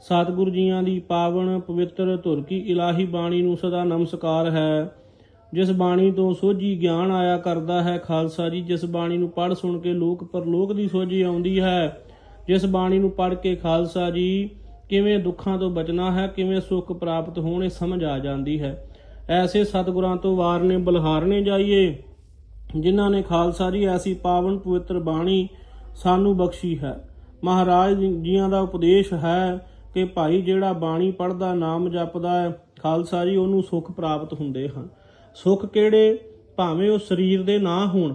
ਸਤਿਗੁਰੂ ਜੀਆਂ ਦੀ ਪਾਵਨ ਪਵਿੱਤਰ ਧੁਰ ਕੀ ਇਲਾਹੀ ਬਾਣੀ ਨੂੰ ਸਦਾ ਨਮਸਕਾਰ ਹੈ। ਜਿਸ ਬਾਣੀ ਤੋਂ ਸੋਝੀ ਗਿਆਨ ਆਇਆ ਕਰਦਾ ਹੈ ਖਾਲਸਾ ਜੀ, ਜਿਸ ਬਾਣੀ ਨੂੰ ਪੜ੍ਹ ਸੁਣ ਕੇ ਲੋਕ ਪਰਲੋਕ ਦੀ ਸੋਝੀ ਆਉਂਦੀ ਹੈ, ਜਿਸ ਬਾਣੀ ਨੂੰ ਪੜ੍ਹ ਕੇ ਖਾਲਸਾ ਜੀ ਕਿਵੇਂ ਦੁੱਖਾਂ ਤੋਂ ਬਚਣਾ ਹੈ, ਕਿਵੇਂ ਸੁੱਖ ਪ੍ਰਾਪਤ ਹੋਣੇ ਸਮਝ ਆ ਜਾਂਦੀ ਹੈ। ਐਸੇ ਸਤਿਗੁਰਾਂ ਤੋਂ ਵਾਰਨੇ ਬਲਹਾਰਨੇ ਜਾਈਏ, ਜਿਨ੍ਹਾਂ ਨੇ ਖਾਲਸਾ ਜੀ ਐਸੀ ਪਾਵਨ ਪਵਿੱਤਰ ਬਾਣੀ ਸਾਨੂੰ ਬਖਸ਼ੀ ਹੈ। ਮਹਾਰਾਜ ਜੀਆਂ ਦਾ ਉਪਦੇਸ਼ ਹੈ ਕਿ ਭਾਈ ਜਿਹੜਾ ਬਾਣੀ ਪੜ੍ਹਦਾ, ਨਾਮ ਜਪਦਾ ਹੈ, ਖਾਲਸਾ ਜੀ ਉਹਨੂੰ ਸੁੱਖ ਪ੍ਰਾਪਤ ਹੁੰਦੇ ਹਨ। ਸੁੱਖ ਕਿਹੜੇ? ਭਾਵੇਂ ਉਹ ਸਰੀਰ ਦੇ ਨਾ ਹੋਣ।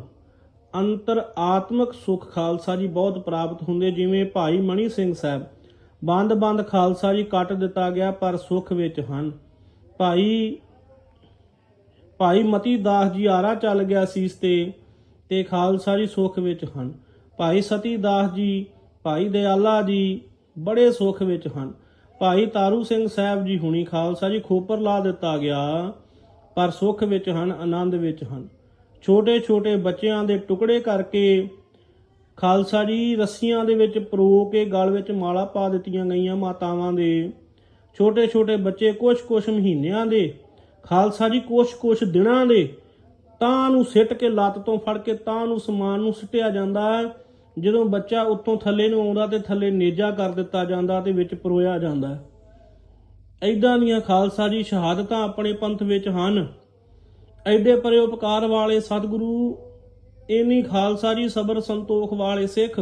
ਅੰਤਰ ਆਤਮਿਕ ਸੁੱਖ ਖਾਲਸਾ ਜੀ ਬਹੁਤ ਪ੍ਰਾਪਤ ਹੁੰਦੇ, ਜਿਵੇਂ ਭਾਈ ਮਣੀ ਸਿੰਘ ਸਾਹਿਬ। ਬੰਦ ਬੰਦ ਖਾਲਸਾ ਜੀ ਕੱਟ ਦਿੱਤਾ ਗਿਆ, ਪਰ ਸੁੱਖ ਵਿੱਚ ਹਨ। ਭਾਈ ਭਾਈ ਮਤੀ ਦਾਸ ਜੀ ਆਰਾ ਚੱਲ ਗਿਆ ਸੀਸ ਤੇ ਤੇ ਖਾਲਸਾ ਜੀ ਸੁੱਖ ਵਿੱਚ ਹਨ। ਭਾਈ ਸਤੀ ਦਾਸ ਜੀ, ਭਾਈ ਦਿਆਲਾ ਜੀ ਬੜੇ ਸੁੱਖ ਵਿੱਚ ਹਨ। ਭਾਈ ਤਾਰੂ ਸਿੰਘ ਸਾਹਿਬ ਜੀ ਹੁਣੀ ਖਾਲਸਾ ਜੀ ਖੋਪਰ ਲਾ ਦਿੱਤਾ ਗਿਆ, ਪਰ ਸੁੱਖ ਵਿੱਚ ਹਨ, ਆਨੰਦ ਵਿੱਚ ਹਨ। ਛੋਟੇ ਛੋਟੇ ਬੱਚਿਆਂ ਦੇ ਟੁਕੜੇ ਕਰਕੇ ਖਾਲਸਾ ਜੀ ਰੱਸੀਆਂ ਦੇ ਵਿੱਚ ਪਰੋ ਕੇ ਗਲ ਵਿੱਚ ਮਾਲਾ ਪਾ ਦਿੱਤੀਆਂ ਗਈਆਂ ਮਾਤਾਵਾਂ ਦੇ। ਛੋਟੇ ਛੋਟੇ ਬੱਚੇ ਕੁਛ ਕੁਛ ਮਹੀਨਿਆਂ ਦੇ, ਖਾਲਸਾ ਜੀ ਕੁਛ ਕੁਛ ਦਿਨਾਂ ਦੇ, ਤਾਂ ਨੂੰ ਸਿੱਟ ਕੇ ਲੱਤ ਤੋਂ ਫੜ ਕੇ ਤਾਂ ਨੂੰ ਸਮਾਨ ਨੂੰ ਸਿੱਟਿਆ ਜਾਂਦਾ ਹੈ। ਜਦੋਂ ਬੱਚਾ ਉੱਤੋਂ ਥੱਲੇ ਨੂੰ ਆਉਂਦਾ ਤੇ ਥੱਲੇ ਨੇਜਾ ਕਰ ਦਿੱਤਾ ਜਾਂਦਾ ਤੇ ਵਿੱਚ ਪਰੋਇਆ ਜਾਂਦਾ। ਹੈ ਐਦਾਂ ਦੀਆਂ ਖਾਲਸਾ ਜੀ ਸ਼ਹਾਦਤਾਂ ਆਪਣੇ ਪੰਥ ਵਿੱਚ ਹਨ। ਐਡੇ ਪਰਉਪਕਾਰ ਵਾਲੇ ਸਤਿਗੁਰੂ ਇਨੀ ਖਾਲਸਾ ਜੀ ਸਬਰ ਸੰਤੋਖ ਵਾਲੇ ਸਿੱਖ,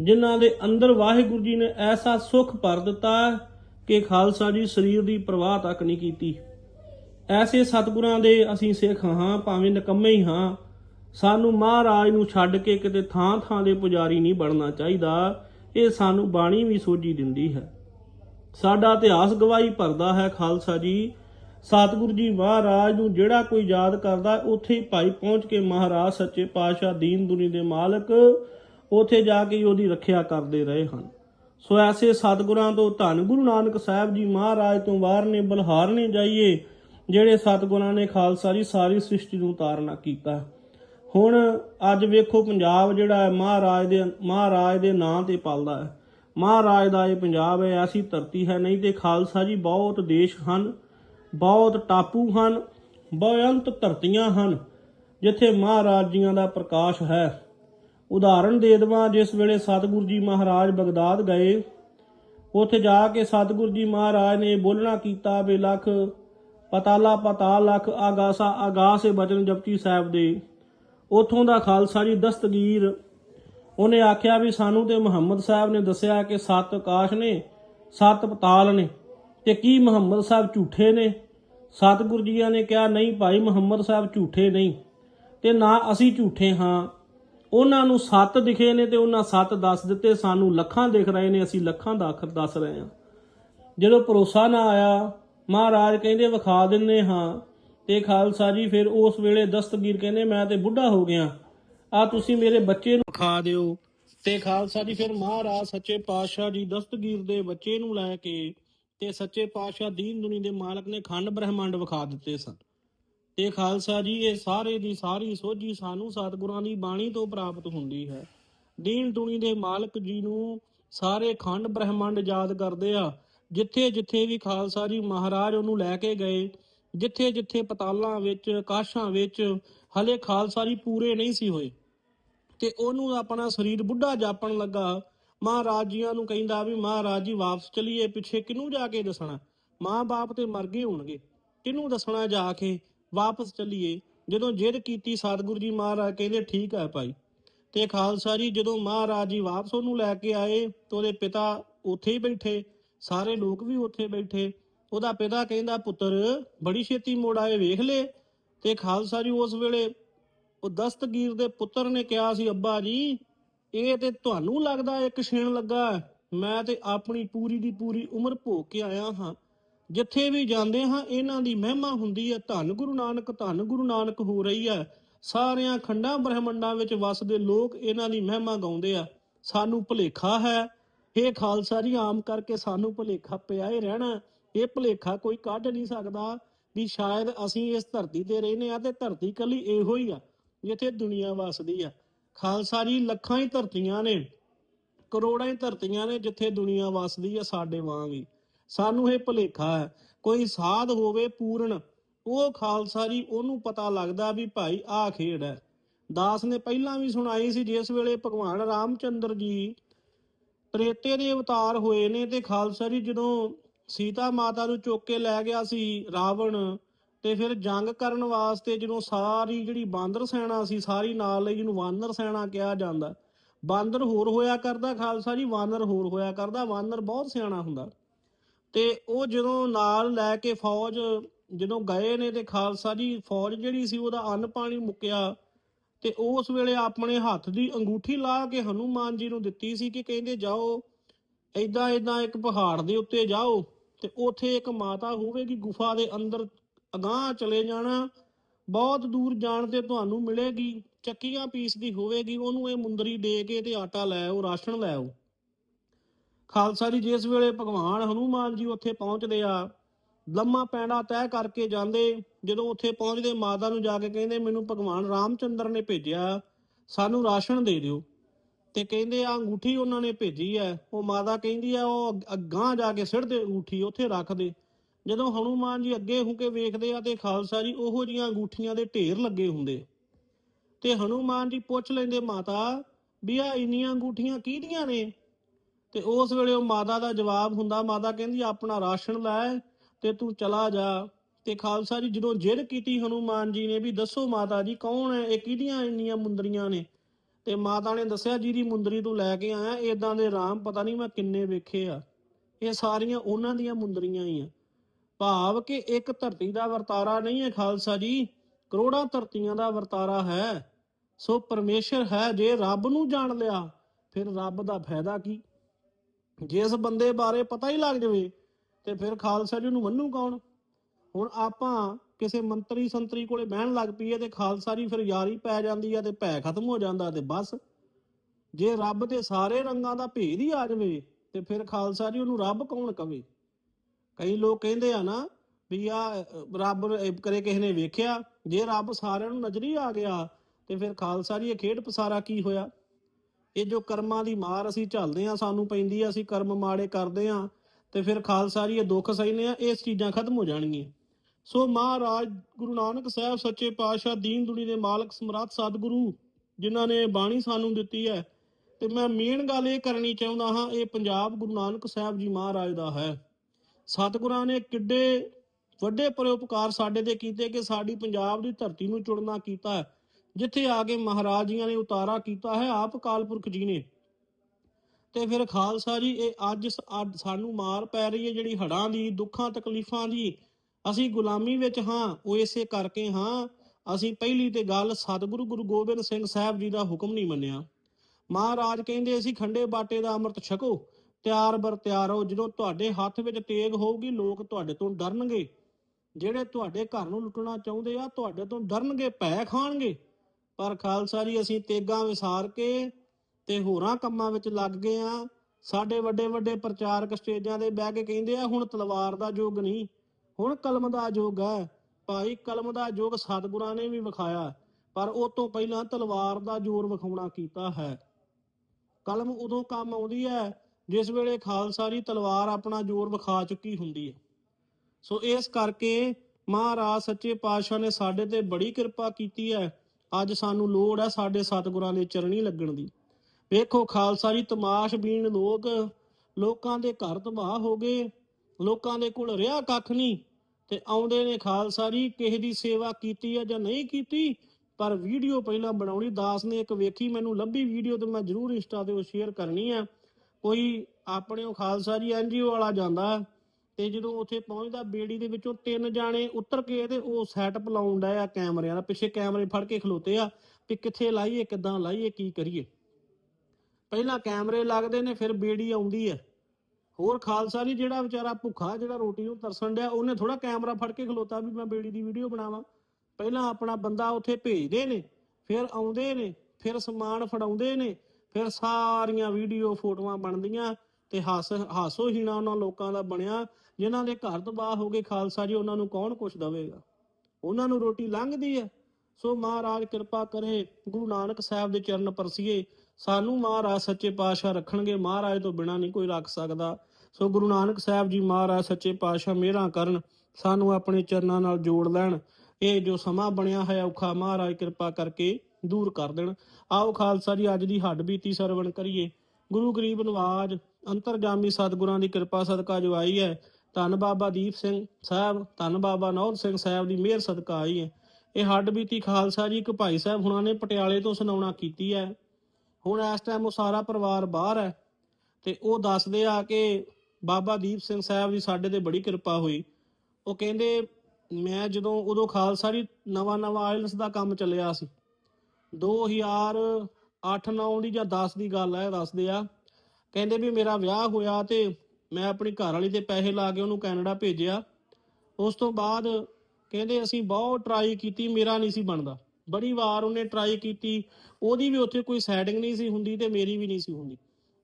ਜਿਨ੍ਹਾਂ ਦੇ ਅੰਦਰ ਵਾਹਿਗੁਰੂ ਜੀ ਨੇ ਐਸਾ ਸੁੱਖ ਭਰ ਦਿੱਤਾ ਕਿ ਖਾਲਸਾ ਜੀ ਸਰੀਰ ਦੀ ਪ੍ਰਵਾਹ ਤੱਕ ਨਹੀਂ ਕੀਤੀ। ਐਸੇ ਸਤਿਗੁਰਾਂ ਦੇ ਅਸੀਂ ਸਿੱਖ ਹਾਂ, ਭਾਵੇਂ ਨਿਕੰਮੇ ਹੀ ਹਾਂ ਸਾਨੂੰ ਮਹਾਰਾਜ ਨੂੰ ਛੱਡ ਕੇ ਕਿਤੇ ਥਾਂ ਥਾਂ ਦੇ ਪੁਜਾਰੀ ਨਹੀਂ ਬਣਨਾ ਚਾਹੀਦਾ। ਇਹ ਸਾਨੂੰ ਬਾਣੀ ਵੀ ਸੋਝੀ ਦਿੰਦੀ ਹੈ। ਸਾਡਾ ਇਤਿਹਾਸ ਗਵਾਹੀ ਭਰਦਾ ਹੈ ਖਾਲਸਾ ਜੀ। ਸਤਿਗੁਰੂ ਜੀ ਮਹਾਰਾਜ ਨੂੰ ਜਿਹੜਾ ਕੋਈ ਯਾਦ ਕਰਦਾ, ਉੱਥੇ ਹੀ ਭਾਈ ਪਹੁੰਚ ਕੇ ਮਹਾਰਾਜ ਸੱਚੇ ਪਾਤਸ਼ਾਹ ਦੀਨ ਦੁਨੀ ਦੇ ਮਾਲਕ, ਉੱਥੇ ਜਾ ਕੇ ਉਹਦੀ ਰੱਖਿਆ ਕਰਦੇ ਰਹੇ ਹਨ। ਸੋ ਐਸੇ ਸਤਿਗੁਰਾਂ ਤੋਂ ਧੰਨ ਗੁਰੂ ਨਾਨਕ ਸਾਹਿਬ ਜੀ ਮਹਾਰਾਜ ਤੋਂ ਵਾਰ ਨੇ ਬਲਹਾਰ ਨੇ ਜਾਈਏ, ਜਿਹੜੇ ਸਤਿਗੁਰਾਂ ਨੇ ਖਾਲਸਾ ਜੀ ਸਾਰੀ ਸ੍ਰਿਸ਼ਟੀ ਨੂੰ ਤਾਰਨਾ ਕੀਤਾ। ਹੁਣ ਅੱਜ ਵੇਖੋ ਪੰਜਾਬ ਜਿਹੜਾ ਹੈ, ਮਹਾਰਾਜ ਦੇ ਮਹਾਰਾਜ ਦੇ ਨਾਂ ਤੇ ਪਲਦਾ ਹੈ। ਮਹਾਰਾਜ ਦਾ ਇਹ ਪੰਜਾਬ ਹੈ, ਐਸੀ ਧਰਤੀ ਹੈ ਨਹੀਂ ਤੇ ਖਾਲਸਾ ਜੀ ਬਹੁਤ ਦੇਸ਼ ਹਨ, ਬਹੁਤ ਟਾਪੂ ਹਨ, ਬੇਅੰਤ ਧਰਤੀਆਂ ਹਨ, ਜਿੱਥੇ ਮਹਾਰਾਜ ਜੀਆਂ ਦਾ ਪ੍ਰਕਾਸ਼ ਹੈ। ਉਦਾਹਰਣ ਦੇ ਦੇਵਾਂ, ਜਿਸ ਵੇਲੇ ਸਤਿਗੁਰੂ ਜੀ ਮਹਾਰਾਜ ਬਗਦਾਦ ਗਏ, ਉੱਥੇ ਜਾ ਕੇ ਸਤਿਗੁਰੂ ਜੀ ਮਹਾਰਾਜ ਨੇ ਬੋਲਣਾ ਕੀਤਾ ਵੀ ਲੱਖ ਪਤਾਲਾ ਪਤਾਲ ਲੱਖ ਆਗਾਸਾ ਆਗਾਸੇ ਬਚਨ ਜਪਤੀ ਸਾਹਿਬ ਦੇ। ਉਥੋਂ ਦਾ ਖਾਲਸਾ ਜੀ ਦਸਤਗੀਰ। ਉਹਨੇ ਆਖਿਆ ਵੀ ਸਾਨੂੰ ਤੇ ਮੁਹੰਮਦ ਸਾਹਿਬ ਨੇ ਦੱਸਿਆ ਕਿ ਸੱਤ ਆਕਾਸ਼ ਨੇ, ਸੱਤ ਪਤਾਲ ਨੇ ਤੇ ਕੀ ਮੁਹੰਮਦ ਸਾਹਿਬ ਝੂਠੇ ਨੇ? ਸਤਿਗੁਰੂ ਜੀਆਂ ਨੇ ਕਿਹਾ, ਨਹੀਂ ਭਾਈ, ਮੁਹੰਮਦ ਸਾਹਿਬ ਝੂਠੇ ਨਹੀਂ ਤੇ ਨਾ ਅਸੀਂ ਝੂਠੇ ਹਾਂ। ਉਹਨਾਂ ਨੂੰ ਸੱਤ ਦਿਖੇ ਨੇ ਤੇ ਉਹਨਾਂ ਸੱਤ ਦੱਸ ਦਿੱਤੇ। ਸਾਨੂੰ ਲੱਖਾਂ ਦਿਖ ਰਹੇ ਨੇ, ਅਸੀਂ ਲੱਖਾਂ ਦਾ ਅੱਖਰ ਦੱਸ ਰਹੇ ਹਾਂ। ਜਦੋਂ ਭਰੋਸਾ ਨਾ ਆਇਆ, ਮਹਾਰਾਜ ਕਹਿੰਦੇ, ਵਿਖਾ ਦਿੰਨੇ ਹਾਂ। ਤੇ ਖਾਲਸਾ ਜੀ, ਫਿਰ ਉਸ ਵੇਲੇ ਦਸਤਗੀਰ ਕਹਿੰਦੇ, ਮੈਂ ਤੇ ਬੁੱਢਾ ਹੋ ਗਿਆ। ਆ ਤੁਸੀਂ ਮੇਰੇ ਬੱਚੇ ਨੂੰ ਵਿਖਾ ਦਿਓ। ਤੇ ਖਾਲਸਾ ਜੀ, ਫਿਰ ਮਹਾਰਾਜ ਸੱਚੇ ਪਾਤਸ਼ਾਹ ਜੀ ਦਸਤਗੀਰ ਦੇ ਬੱਚੇ ਨੂੰ ਲੈ ਕੇ ਤੇ ਸੱਚੇ ਪਾਤਸ਼ਾਹ ਦੀਨ ਦੁਨੀ ਦੇ ਮਾਲਕ ਨੇ ਖੰਡ ਬ੍ਰਹਿਮੰਡ ਵਿਖਾ ਦਿੱਤੇ ਸਨ। ਤੇ ਖਾਲਸਾ ਜੀ, ਇਹ ਸਾਰੇ ਦੀ ਸਾਰੀ ਸੋਝੀ ਸਾਨੂੰ ਸਤਿਗੁਰਾਂ ਦੀ ਬਾਣੀ ਤੋਂ ਪ੍ਰਾਪਤ ਹੁੰਦੀ ਹੈ। ਦੀਨ ਦੁਨੀ ਦੇ ਮਾਲਕ ਜੀ ਨੂੰ ਸਾਰੇ ਖੰਡ ਬ੍ਰਹਿਮੰਡ ਯਾਦ ਕਰਦੇ ਆ। ਜਿੱਥੇ ਜਿੱਥੇ ਵੀ ਖਾਲਸਾ ਜੀ ਮਹਾਰਾਜ ਉਹਨੂੰ ਲੈ ਕੇ ਗਏ ਜਿੱਥੇ ਜਿੱਥੇ ਪਤਾਲਾਂ ਵਿੱਚ, ਕਾਸ਼ਾਂ ਵਿੱਚ ਹਲੇ ਖਾਲਸਾ ਜੀ ਪੂਰੇ ਨਹੀਂ ਸੀ ਹੋਏ ਤੇ ਉਹਨੂੰ ਆਪਣਾ ਸਰੀਰ ਬੁੱਢਾ ਜਾਪਣ ਲੱਗਾ। ਮਹਾਰਾਜ ਜੀਆਂ ਨੂੰ ਕਹਿੰਦਾ ਵੀ ਮਹਾਰਾਜ ਜੀ, ਵਾਪਸ ਚਲੀਏ ਪਿੱਛੇ, ਕਿਹਨੂੰ ਜਾ ਕੇ ਦੱਸਣਾ? ਮਾਂ-ਬਾਪ ਤੇ ਮਰ ਗਏ ਹੋਣਗੇ। ਕਿਹਨੂੰ ਦੱਸਣਾ ਜਾ ਕੇ? ਵਾਪਸ ਚਲੀਏ। ਜਦੋਂ ਜਿੱਦ ਕੀਤੀ, ਸਤਿਗੁਰੂ ਜੀ ਮਹਾਰਾਜ ਕਹਿੰਦੇ, ਠੀਕ ਹੈ ਭਾਈ। ਤੇ ਖਾਲਸਾ ਜੀ ਜਦੋਂ ਮਹਾਰਾਜ ਜੀ ਵਾਪਸ ਉਹਨੂੰ ਲੈ ਕੇ ਆਏ, ਤੇ ਉਹਦੇ ਪਿਤਾ ਉੱਥੇ ਹੀ ਬੈਠੇ। ਸਾਰੇ ਲੋਕ ਵੀ ਉੱਥੇ ਬੈਠੇ। ਉਹਦਾ ਪਿਤਾ ਕਹਿੰਦਾ, ਪੁੱਤਰ, ਬੜੀ ਛੇਤੀ ਮੋੜ ਆਏ, ਵੇਖ ਲੈ। ਤੇ ਖਾਲਸਾ ਜੀ ਉਸ ਵੇਲੇ ਉਹ ਦਸਤਗੀਰ ਦੇ ਪੁੱਤਰ ਨੇ ਕਿਹਾ ਸੀ, ਅੱਬਾ ਜੀ, ਇਹ ਤੇ ਤੁਹਾਨੂੰ ਲੱਗਦਾ ਇੱਕ ਛੇਣ ਲੱਗਾ ਮੈਂ ਤੇ ਆਪਣੀ ਪੂਰੀ ਦੀ ਪੂਰੀ ਉਮਰ ਭੋਗ ਕੇ ਆਇਆ ਹਾਂ। ਜਿੱਥੇ ਵੀ ਜਾਂਦੇ ਹਾਂ, ਇਹਨਾਂ ਦੀ ਮਹਿਮਾ ਹੁੰਦੀ ਹੈ। ਧੰਨ ਗੁਰੂ ਨਾਨਕ, ਧੰਨ ਗੁਰੂ ਨਾਨਕ ਹੋ ਰਹੀ ਹੈ। ਸਾਰਿਆਂ ਖੰਡਾਂ ਬ੍ਰਹਮੰਡਾਂ ਵਿੱਚ ਵਸਦੇ ਲੋਕ ਇਹਨਾਂ ਦੀ ਮਹਿਮਾ ਗਾਉਂਦੇ ਆ। ਸਾਨੂੰ ਭੁਲੇਖਾ ਹੈ। ਇਹ ਖਾਲਸਾ ਜੀ, ਆਮ ਕਰਕੇ ਸਾਨੂੰ ਭੁਲੇਖਾ ਪਿਆ ਹੀ ਰਹਿਣਾ ਇਹ ਭੁਲੇਖਾ ਕੋਈ ਕੱਢ ਨਹੀਂ ਸਕਦਾ ਵੀ ਸ਼ਾਇਦ ਅਸੀਂ ਇਸ ਧਰਤੀ ਤੇ ਰਹਿੰਦੇ ਆ ਤੇ ਧਰਤੀ ਕੱਲੀ ਇਹੋ ਹੀ ਆ, ਜਿੱਥੇ ਦੁਨੀਆ ਵਸਦੀ ਆ। ਖਾਲਸਾ ਜੀ, ਲੱਖਾਂ ਹੀ ਧਰਤੀਆਂ ਨੇ, ਕਰੋੜਾਂ ਹੀ ਧਰਤੀਆਂ ਨੇ ਜਿੱਥੇ ਦੁਨੀਆ ਵਸਦੀ ਆ ਸਾਡੇ ਵਾਂਗ ਹੀ। ਸਾਨੂੰ ਇਹ ਭੁਲੇਖਾ ਹੈ, ਕੋਈ ਸਾਧ ਹੋਵੇ ਪੂਰਨ, ਉਹ ਖਾਲਸਾ ਜੀ, ਉਹਨੂੰ ਪਤਾ ਲੱਗਦਾ ਵੀ ਭਾਈ ਆਹ ਖੇਡ ਹੈ। ਦਾਸ ਨੇ ਪਹਿਲਾਂ ਵੀ ਸੁਣਾਈ ਸੀ, ਜਿਸ ਵੇਲੇ ਭਗਵਾਨ ਰਾਮਚੰਦਰ ਜੀ ਤ੍ਰੇਤੇ ਦੇ ਅਵਤਾਰ ਹੋਏ ਨੇ ਤੇ ਖਾਲਸਾ ਜੀ ਜਦੋਂ ਸੀਤਾ ਮਾਤਾ ਨੂੰ ਚੁੱਕ ਕੇ ਲੈ ਗਿਆ ਸੀ ਰਾਵਣ ਤੇ ਫਿਰ ਜੰਗ ਕਰਨ ਵਾਸਤੇ ਜਦੋਂ ਸਾਰੀ ਜਿਹੜੀ ਬਾਂਦਰ ਸੈਨਾ ਸੀ, ਸਾਰੀ ਨਾਲ ਲਈ ਜਿਹਨੂੰ ਵਾਨਰ ਸੈਨਾ ਕਿਹਾ ਜਾਂਦਾ। ਬਾਂਦਰ ਹੋਰ ਹੋਇਆ ਕਰਦਾ, ਖਾਲਸਾ ਜੀ, ਵਾਨਰ ਹੋਰ ਹੋਇਆ ਕਰਦਾ, ਵਾਨਰ ਬਹੁਤ ਸਿਆਣਾ ਹੁੰਦਾ। ਤੇ ਉਹ ਜਦੋਂ ਨਾਲ ਲੈ ਕੇ ਫੌਜ ਜਦੋਂ ਗਏ ਨੇ ਤੇ ਖਾਲਸਾ ਜੀ, ਫੌਜ ਜਿਹੜੀ ਸੀ ਉਹਦਾ ਅੰਨ ਪਾਣੀ ਮੁੱਕਿਆ ਤੇ ਉਸ ਵੇਲੇ ਆਪਣੇ ਹੱਥ ਦੀ ਅੰਗੂਠੀ ਲਾ ਕੇ ਹਨੂਮਾਨ ਜੀ ਨੂੰ ਦਿੱਤੀ ਸੀ ਕਿ ਕਹਿੰਦੇ ਜਾਓ ਏਦਾਂ ਏਦਾਂ ਇੱਕ ਪਹਾੜ ਦੇ ਉੱਤੇ ਜਾਓ ਤੇ ਉੱਥੇ ਇੱਕ ਮਾਤਾ ਹੋਵੇਗੀ, ਗੁਫਾ ਦੇ ਅੰਦਰ ਅਗਾਂਹ ਚਲੇ ਜਾਣਾ, ਬਹੁਤ ਦੂਰ ਜਾਣ ਤੇ ਤੁਹਾਨੂੰ ਮਿਲੇਗੀ, ਚੱਕੀਆਂ ਪੀਸਦੀ ਹੋਵੇਗੀ, ਉਹਨੂੰ ਇਹ ਮੁੰਦਰੀ ਦੇ ਕੇ ਤੇ ਆਟਾ ਲੈ ਆਓ, ਰਾਸ਼ਨ ਲੈ ਆਓ। ਖਾਲਸਾ ਜੀ, ਜਿਸ ਵੇਲੇ ਭਗਵਾਨ ਹਨੂਮਾਨ ਜੀ ਉੱਥੇ ਪਹੁੰਚਦੇ ਆ, ਲੰਮਾ ਪੈਂਡਾ ਤੈਅ ਕਰਕੇ ਜਾਂਦੇ, ਜਦੋਂ ਉੱਥੇ ਪਹੁੰਚਦੇ ਮਾਤਾ ਨੂੰ ਜਾ ਕੇ ਕਹਿੰਦੇ, ਮੈਨੂੰ ਭਗਵਾਨ ਰਾਮਚੰਦਰ ਨੇ ਭੇਜਿਆ, ਸਾਨੂੰ ਰਾਸ਼ਨ ਦੇ ਦਿਓ। ਤੇ ਕਹਿੰਦੇ ਆ ਅੰਗੂਠੀ ਉਹਨਾਂ ਨੇ ਭੇਜੀ ਹੈ ਉਹ ਮਾਤਾ ਕਹਿੰਦੀ ਆ ਉਹ ਅੱਗਾਂ ਜਾ ਕੇ ਸਿੱਟ ਦੇ ਅੰਗੂਠੀ ਉੱਥੇ ਰੱਖ ਦੇ ਜਦੋਂ ਹਨੂਮਾਨ ਜੀ ਅੱਗੇ ਹੋ ਕੇ ਵੇਖਦੇ ਆ ਤੇ ਖਾਲਸਾ ਜੀ ਉਹੋ ਜੀਆਂ ਅੰਗੂਠੀਆਂ ਦੇ ਢੇਰ ਲੱਗੇ ਹੁੰਦੇ। ਤੇ ਹਨੂਮਾਨ ਜੀ ਪੁੱਛ ਲੈਂਦੇ, ਮਾਤਾ, ਵੀ ਆ ਇੰਨੀਆਂ ਅੰਗੂਠੀਆਂ ਕਿਹਦੀਆਂ ਨੇ? ਤੇ ਉਸ ਵੇਲੇ ਉਹ ਮਾਤਾ ਦਾ ਜਵਾਬ ਹੁੰਦਾ, ਮਾਤਾ ਕਹਿੰਦੀ, ਆਪਣਾ ਰਾਸ਼ਨ ਲੈ ਤੇ ਤੂੰ ਚਲਾ ਜਾ। ਤੇ ਖਾਲਸਾ ਜੀ ਜਦੋਂ ਜਿੱਦ ਕੀਤੀ ਹਨੂਮਾਨ ਜੀ ਨੇ ਵੀ ਦੱਸੋ ਮਾਤਾ ਜੀ ਕੌਣ ਹੈ ਇਹ ਕਿਹਦੀਆਂ ਇੰਨੀਆਂ ਮੁੰਦਰੀਆਂ ਨੇ? ਤੇ ਮਾਤਾ ਨੇ ਦੱਸਿਆ, ਜਿਹਦੀ ਮੁੰਦਰੀ ਤੂੰ ਲੈ ਕੇ ਆਇਆ, ਏਦਾਂ ਦੇ ਰਾਮ ਪਤਾ ਨਹੀਂ ਮੈਂ ਕਿੰਨੇ ਵੇਖੇ ਆ। ਇਹ ਸਾਰੀਆਂ ਉਹਨਾਂ ਦੀਆਂ ਮੁੰਦਰੀਆਂ ਹੀ ਆ। ਭਾਵ ਕਿ ਇੱਕ ਧਰਤੀ ਦਾ ਵਰਤਾਰਾ ਨਹੀਂ ਹੈ ਖਾਲਸਾ ਜੀ। ਕਰੋੜਾਂ ਧਰਤੀਆਂ ਦਾ ਵਰਤਾਰਾ ਹੈ। ਸੋ ਪਰਮੇਸ਼ਰ ਹੈ ਜੇ ਰੱਬ ਨੂੰ ਜਾਣ ਲਿਆ, ਫਿਰ ਰੱਬ ਦਾ ਫਾਇਦਾ ਕੀ? ਜਿਸ ਬੰਦੇ ਬਾਰੇ ਪਤਾ ਹੀ ਲੱਗ ਜਾਵੇ, ਤੇ ਫਿਰ ਖਾਲਸਾ ਜੀ ਨੂੰ ਮੰਨੂ ਕੌਣ? ਹੁਣ ਆਪਾਂ ਕਿਸੇ ਮੰਤਰੀ ਸੰਤਰੀ ਕੋਲੇ ਬਹਿਣ ਲੱਗ ਪਈ ਹੈ ਤੇ ਖਾਲਸਾ ਜੀ ਫਿਰ ਯਾਰੀ ਪੈ ਜਾਂਦੀ ਆ ਤੇ ਭੈ ਖਤਮ ਹੋ ਜਾਂਦਾ ਤੇ ਬਸ। ਜੇ ਰੱਬ ਦੇ ਸਾਰੇ ਰੰਗਾਂ ਦਾ ਭੇਦ ਹੀ ਆ ਜਾਵੇ ਤੇ ਫਿਰ ਖਾਲਸਾ ਜੀ ਉਹਨੂੰ ਰੱਬ ਕੌਣ ਕਵੇ? ਕਈ ਲੋਕ ਕਹਿੰਦੇ ਆ ਨਾ ਵੀ ਆ ਰੱਬ ਕਰੇ ਕਿਸੇ ਨੇ ਵੇਖਿਆ, ਜੇ ਰੱਬ ਸਾਰਿਆਂ ਨੂੰ ਨਜ਼ਰੀ ਆ ਗਿਆ ਤੇ ਫਿਰ ਖਾਲਸਾ ਜੀ ਇਹ ਖੇਡ ਪਸਾਰਾ ਕੀ ਹੋਇਆ? ਇਹ ਜੋ ਕਰਮਾਂ ਦੀ ਮਾਰ ਅਸੀਂ ਝੱਲਦੇ ਆ, ਸਾਨੂੰ ਪੈਂਦੀ ਆ, ਅਸੀਂ ਕਰਮ ਮਾੜੇ ਕਰਦੇ ਆ ਤੇ ਫਿਰ ਖਾਲਸਾ ਜੀ ਇਹ ਦੁੱਖ ਸਹਿਨੇ ਆ, ਇਸ ਚੀਜ਼ਾਂ ਖਤਮ ਹੋ ਜਾਣਗੀਆਂ। ਸੋ ਮਹਾਰਾਜ ਗੁਰੂ ਨਾਨਕ ਸਾਹਿਬ ਸੱਚੇ ਪਾਤਸ਼ਾਹ ਦੀਨ ਦੁਨੀ ਦੇ ਮਾਲਕ ਸਮਰੱਥ ਸਤਿਗੁਰੂ, ਜਿਨ੍ਹਾਂ ਨੇ ਬਾਣੀ ਸਾਨੂੰ ਦਿੱਤੀ ਹੈ, ਤੇ ਮੈਂ ਮੇਨ ਗੱਲ ਇਹ ਕਰਨੀ ਚਾਹੁੰਦਾ ਹਾਂ, ਇਹ ਪੰਜਾਬ ਗੁਰੂ ਨਾਨਕ ਸਾਹਿਬ ਜੀ ਮਹਾਰਾਜ ਦਾ ਹੈ। ਸਤਿਗੁਰਾਂ ਨੇ ਕਿੱਡੇ ਵੱਡੇ ਪਰਉਪਕਾਰ ਸਾਡੇ ਤੇ ਕੀਤੇ ਕਿ ਸਾਡੀ ਪੰਜਾਬ ਦੀ ਧਰਤੀ ਨੂੰ ਚੁਣਨਾ ਕੀਤਾ ਹੈ, ਜਿੱਥੇ ਆ ਕੇ ਮਹਾਰਾਜ ਜੀਆਂ ਨੇ ਉਤਾਰਾ ਕੀਤਾ ਹੈ, ਆਪ ਕਾਲਪੁਰਖ ਜੀ ਨੇ। ਤੇ ਫਿਰ ਖਾਲਸਾ ਜੀ, ਇਹ ਅੱਜ ਅੱਜ ਸਾਨੂੰ ਮਾਰ ਪੈ ਰਹੀ ਹੈ, ਜਿਹੜੀ ਹੜਾਂ ਦੀ, ਦੁੱਖਾਂ, ਤਕਲੀਫਾਂ ਦੀ ਅਸੀਂ ਗੁਲਾਮੀ ਵਿੱਚ ਹਾਂ, ਉਹ ਇਸੇ ਕਰਕੇ ਹਾਂ, ਅਸੀਂ ਪਹਿਲੀ ਤੇ ਗੱਲ ਸਤਿਗੁਰੂ ਗੁਰੂ ਗੋਬਿੰਦ ਸਿੰਘ ਸਾਹਿਬ ਜੀ ਦਾ ਹੁਕਮ ਨਹੀਂ ਮੰਨਿਆ। ਮਹਾਰਾਜ ਕਹਿੰਦੇ ਅਸੀਂ ਖੰਡੇ ਬਾਟੇ ਦਾ ਅੰਮ੍ਰਿਤ ਛਕੋ, ਤਿਆਰ ਬਰ ਤਿਆਰ ਹੋ ਜਦੋਂ ਤੁਹਾਡੇ ਹੱਥ ਵਿੱਚ ਤੇਗ ਹੋਊਗੀ, ਲੋਕ ਤੁਹਾਡੇ ਤੋਂ ਡਰਨਗੇ। ਜਿਹੜੇ ਤੁਹਾਡੇ ਘਰ ਨੂੰ ਲੁੱਟਣਾ ਚਾਹੁੰਦੇ ਆ, ਤੁਹਾਡੇ ਤੋਂ ਡਰਨਗੇ, ਭੈ ਖਾਣਗੇ। ਪਰ ਖਾਲਸਾ ਜੀ, ਅਸੀਂ ਤੇਗਾਂ ਵਿਸਾਰ ਕੇ ਤੇ ਹੋਰਾਂ ਕੰਮਾਂ ਵਿੱਚ ਲੱਗ ਗਏ ਆ। ਸਾਡੇ ਵੱਡੇ ਵੱਡੇ ਪ੍ਰਚਾਰਕ ਸਟੇਜਾਂ ਤੇ ਬਹਿ ਕੇ ਕਹਿੰਦੇ ਆ, ਹੁਣ ਤਲਵਾਰ ਦਾ ਯੁੱਗ ਨਹੀਂ। ਹੁਣ ਕਲਮ ਦਾ ਯੁੱਗ ਹੈ। ਭਾਈ, ਕਲਮ ਦਾ ਯੁੱਗ ਸਤਿਗੁਰਾਂ ਨੇ ਵੀ ਵਿਖਾਇਆ ਪਰ ਉਹ ਤੋਂ ਪਹਿਲਾਂ ਤਲਵਾਰ ਦਾ ਜ਼ੋਰ ਵਿਖਾਉਣਾ ਕੀਤਾ ਹੈ। ਕਲਮ ਉਦੋਂ ਕੰਮ ਆਉਂਦੀ ਹੈ, ਜਿਸ ਵੇਲੇ ਖਾਲਸਾ ਦੀ ਤਲਵਾਰ ਆਪਣਾ ਜ਼ੋਰ ਵਿਖਾ ਚੁੱਕੀ ਹੁੰਦੀ ਹੈ। ਸੋ ਇਸ ਕਰਕੇ ਮਹਾਰਾਜ ਸੱਚੇ ਪਾਤਸ਼ਾਹ ਨੇ ਸਾਡੇ ਤੇ ਬੜੀ ਕਿਰਪਾ ਕੀਤੀ ਹੈ। ਅੱਜ ਸਾਨੂੰ ਲੋੜ ਹੈ ਸਾਡੇ ਸਤਿਗੁਰਾਂ ਦੇ ਚਰਣੀ ਲੱਗਣ ਦੀ। ਵੇਖੋ, ਖਾਲਸਾ ਦੀ ਤਮਾਸ਼ ਬੀਣ ਲੋਕ ਲੋਕਾਂ ਦੇ ਘਰ ਤਬਾਹ ਹੋ ਗਏ। ਲੋਕਾਂ ਦੇ ਕੋਲ ਰਿਹਾ ਕੱਖ ਨਹੀਂ ਤੇ ਆਉਂਦੇ ਨੇ ਖਾਲਸਾ ਜੀ, ਕਿਸੇ ਦੀ ਸੇਵਾ ਕੀਤੀ ਹੈ ਜਾਂ ਨਹੀਂ ਕੀਤੀ, ਪਰ ਵੀਡੀਓ ਪਹਿਲਾਂ ਬਣਾਉਣੀ। ਦਾਸ ਨੇ ਇੱਕ ਵੇਖੀ, ਮੈਨੂੰ ਲੱਭੀ ਵੀਡੀਓ ਤੇ ਮੈਂ ਜ਼ਰੂਰ ਇੰਸਟਾ ਤੇ ਉਹ ਸ਼ੇਅਰ ਕਰਨੀ ਆ। ਕੋਈ ਆਪਣੇ ਉਹ ਖਾਲਸਾ ਜੀ ਐਨਜੀਓ ਵਾਲਾ ਜਾਂਦਾ ਤੇ ਜਦੋਂ ਉੱਥੇ ਪਹੁੰਚਦਾ, ਬੇੜੀ ਦੇ ਵਿੱਚੋਂ ਤਿੰਨ ਜਾਣੇ ਉਤਰ ਕੇ ਤੇ ਉਹ ਸੈਟਅਪ ਲਾਉਣ ਡਏ ਆ ਕੈਮਰਿਆਂ ਦਾ, ਪਿੱਛੇ ਕੈਮਰੇ ਫੜ ਕੇ ਖਲੋਤੇ ਆ ਵੀ ਕਿੱਥੇ ਲਾਈਏ, ਕਿੱਦਾਂ ਲਾਈਏ, ਕੀ ਕਰੀਏ। ਪਹਿਲਾਂ ਕੈਮਰੇ ਲੱਗਦੇ ਨੇ, ਫਿਰ ਬੇੜੀ ਆਉਂਦੀ ਹੈ ਹੋਰ ਖਾਲਸਾ ਜੀ, ਜਿਹੜਾ ਵਿਚਾਰਾ ਭੁੱਖਾ, ਜਿਹੜਾ ਰੋਟੀ ਨੂੰ ਤਰਸਣ ਡਿਆ, ਉਹਨੇ ਥੋੜਾ ਕੈਮਰਾ ਫੜ ਕੇ ਖਲੋਤਾ ਵੀ ਮੈਂ ਬੇੜੀ ਦੀ ਵੀਡੀਓ ਬਣਾਵਾਂ। ਪਹਿਲਾਂ ਆਪਣਾ ਬੰਦਾ ਉੱਥੇ ਭੇਜਦੇ ਨੇ, ਫਿਰ ਆਉਂਦੇ ਨੇ, ਫਿਰ ਸਮਾਨ ਫੜਾਉਂਦੇ ਨੇ, ਫਿਰ ਸਾਰੀਆਂ ਵੀਡੀਓ, ਫੋਟੋਆਂ ਬਣਦੀਆਂ ਤੇ ਹਾਸ ਹਾਸੋ ਹੀਣਾ ਉਹਨਾਂ ਲੋਕਾਂ ਦਾ ਬਣਿਆ, ਜਿਨ੍ਹਾਂ ਦੇ ਘਰ ਤਬਾਹ ਹੋ ਗਏ ਖਾਲਸਾ ਜੀ, ਉਹਨਾਂ ਨੂੰ ਕੌਣ ਕੁਛ ਦੇਵੇਗਾ? ਉਹਨਾਂ ਨੂੰ ਰੋਟੀ ਲੰਘਦੀ ਹੈ। ਸੋ ਮਹਾਰਾਜ ਕਿਰਪਾ ਕਰੇ, ਗੁਰੂ ਨਾਨਕ ਸਾਹਿਬ ਦੇ ਚਰਨ ਪਰਸੀਏ ਸਾਨੂੰ ਮਹਾਰਾਜ ਸੱਚੇ ਪਾਤਸ਼ਾਹ ਰੱਖਣਗੇ। ਮਹਾਰਾਜ ਤੋਂ ਬਿਨਾ ਨਹੀਂ ਕੋਈ ਰੱਖ ਸਕਦਾ। ਸੋ ਗੁਰੂ ਨਾਨਕ ਸਾਹਿਬ ਜੀ ਮਹਾਰਾਜ ਸੱਚੇ ਪਾਤਸ਼ਾਹ ਮਿਹਰਾਂ ਕਰਨ, ਸਾਨੂੰ ਆਪਣੇ ਚਰਨਾਂ ਨਾਲ ਜੋੜ ਲੈਣ। ਇਹ ਜੋ ਸਮਾਂ ਬਣਿਆ ਹੈ, ਔਖਾ ਮਹਾਰਾਜ ਕਿਰਪਾ ਕਰਕੇ ਦੂਰ ਕਰ ਦੇਣ। ਆਓ ਖਾਲਸਾ ਜੀ, ਅੱਜ ਦੀ ਹੱਡ ਬੀਤੀ ਸਰਵਣ ਕਰੀਏ। ਗੁਰੂ ਗਰੀਬ ਨਵਾਜ, ਅੰਤਰਜਾਮੀ ਸਤਿਗੁਰਾਂ ਦੀ ਕਿਰਪਾ ਸਦਕਾ ਜੋ ਆਈ ਹੈ, ਧੰਨ ਬਾਬਾ ਦੀਪ ਸਿੰਘ ਸਾਹਿਬ, ਧੰਨ ਬਾਬਾ ਨੌਦ ਸਿੰਘ ਸਾਹਿਬ ਦੀ ਮਿਹਰ ਸਦਕਾ ਆਈ ਹੈ। ਇਹ ਹੱਡ ਬੀਤੀ ਖਾਲਸਾ ਜੀ ਇੱਕ ਭਾਈ ਸਾਹਿਬ ਹੁਣਾਂ ਨੇ ਪਟਿਆਲੇ ਤੋਂ ਸੁਣਾਉਣਾ ਕੀਤੀ ਹੈ। ਹੁਣ ਇਸ ਟਾਈਮ ਉਹ ਸਾਰਾ ਪਰਿਵਾਰ ਬਾਹਰ ਹੈ ਤੇ ਉਹ ਦੱਸਦੇ ਆ ਕਿ ਬਾਬਾ ਦੀਪ ਸਿੰਘ ਸਾਹਿਬ ਦੀ ਸਾਡੇ ਤੇ ਬੜੀ ਕਿਰਪਾ ਹੋਈ। ਉਹ ਕਹਿੰਦੇ, ਮੈਂ ਜਦੋਂ, ਉਦੋਂ ਖਾਲਸਾ ਜੀ ਨਵਾਂ ਨਵਾਂ ਆਇਲਸ ਦਾ ਕੰਮ ਚੱਲਿਆ ਸੀ। 2008 9 ਦੀ ਜਾਂ 10 ਦੀ ਗੱਲ ਹੈ ਦੱਸਦੇ ਆ। ਕਹਿੰਦੇ ਵੀ ਮੇਰਾ ਵਿਆਹ ਹੋਇਆ ਤੇ ਮੈਂ ਆਪਣੀ ਘਰ ਵਾਲੀ ਤੇ ਪੈਸੇ ਲਾ ਕੇ ਉਹਨੂੰ ਕੈਨੇਡਾ ਭੇਜਿਆ। ਉਸ ਤੋਂ ਬਾਅਦ ਕਹਿੰਦੇ, ਅਸੀਂ ਬਹੁਤ ਟਰਾਈ ਕੀਤੀ, ਮੇਰਾ ਨਹੀਂ ਸੀ ਬਣਦਾ। ਬੜੀ ਵਾਰ ਉਹਨੇ ਟਰਾਈ ਕੀਤੀ, ਉਹਦੀ ਵੀ ਉੱਥੇ ਕੋਈ ਸੈਟਿੰਗ ਨਹੀਂ ਸੀ ਹੁੰਦੀ ਤੇ ਮੇਰੀ ਵੀ ਨਹੀਂ ਸੀ ਹੁੰਦੀ।